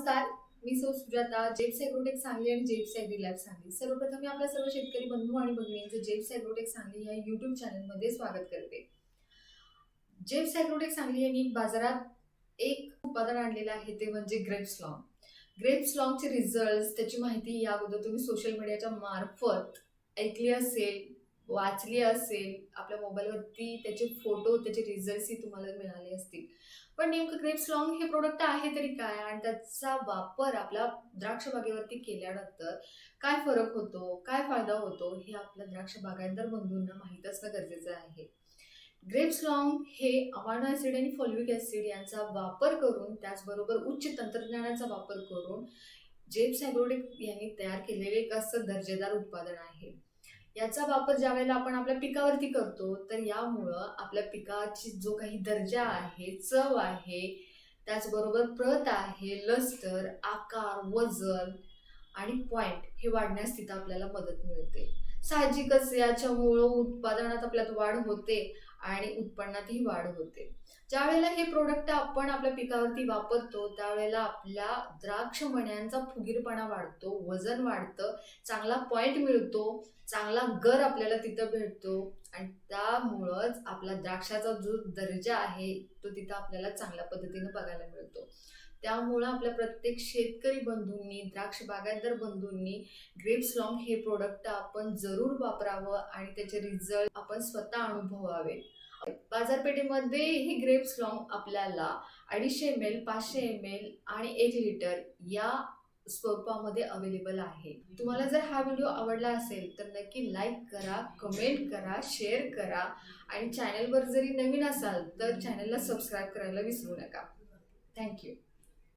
नमस्कार. मी सौ सुजाता जेप्स ॲग्रोटेक सांगली आणि जेप्स ॲग्री लॅब सांगली. सर्वप्रथम मी आपल्या सर्व शेतकरी बंधू आणि भगिनींचं जेप्स ॲग्रोटेक सांगली या यूट्यूब चॅनलमध्ये स्वागत करते. जेप्स ॲग्रोटेक सांगली यांनी बाजारात एक उत्पादन आणलेलं आहे ते म्हणजे ग्रेप्स लॉंग ग्रेप्स लॉंगचे रिझल्ट त्याची माहिती या अगोदर तुम्ही सोशल मीडियाच्या मार्फत ऐकली असेल. वाचली असेल आपल्या मोबाईलवरती त्याचे फोटो त्याचे रिझल्ट्सही तुम्हाला मिळाले असतील. पण नेमकं ग्रेप्स लॉंग हे प्रोडक्ट आहे तरी काय? आणि त्याचा वापर आपल्या द्राक्ष बागेवरती केल्यानंतर काय फरक होतो? काय फायदा होतो? हे आपल्या द्राक्ष बागायतदार बंधूंना माहीत असणं गरजेचं आहे. ग्रेप्स लॉंग हे अमानो ॲसिड आणि फॉल्विक ॲसिड यांचा वापर करून त्याचबरोबर उच्च तंत्रज्ञानाचा वापर करून जेप्स ॲग्रोटेक यांनी तयार केलेले एक असं दर्जेदार उत्पादन आहे. याचा वापर ज्या वेळेला आपण आपल्या पिकावरती करतो तर यामुळं आपल्या पिकाची जो काही दर्जा आहे चव आहे त्याचबरोबर प्रत आहे लस्टर आकार वजन आणि पॉईंट हे वाढण्यास तिथं आपल्याला मदत मिळते. साहजिकच याच्यामुळं उत्पादनात आपल्यात वाढ होते आणि उत्पन्नातही वाढ होते. ज्यावेळेला हे प्रोडक्ट आपण आपल्या पिकावरती वापरतो त्यावेळेला आपल्या द्राक्ष मण्यांचा फुगीरपणा वाढतो वजन वाढतं चांगला पॉईंट मिळतो चांगला गर आपल्याला तिथं भेटतो आणि त्यामुळंच आपला द्राक्षाचा जो दर्जा आहे तो तिथं आपल्याला चांगल्या पद्धतीनं बघायला मिळतो. त्यामुळं आपल्या प्रत्येक शेतकरी बंधूंनी द्राक्ष बागायतदार बंधूंनी ग्रेप्स लॉंग हे प्रोडक्ट आपण जरूर वापरावं आणि त्याचे रिझल्ट आपण स्वतः अनुभवावे. बाजारपेठेमध्ये हे ग्रेप्स लॉंग आपल्याला अडीचशे एम एल पाचशे एम एल आणि एक लिटर या स्वरूपामध्ये अवेलेबल आहे. तुम्हाला जर हा व्हिडिओ आवडला असेल तर नक्की लाईक करा कमेंट करा शेअर करा आणि चॅनलवर जरी नवीन असाल तर चॅनलला सबस्क्राईब करायला विसरू नका. थँक्यू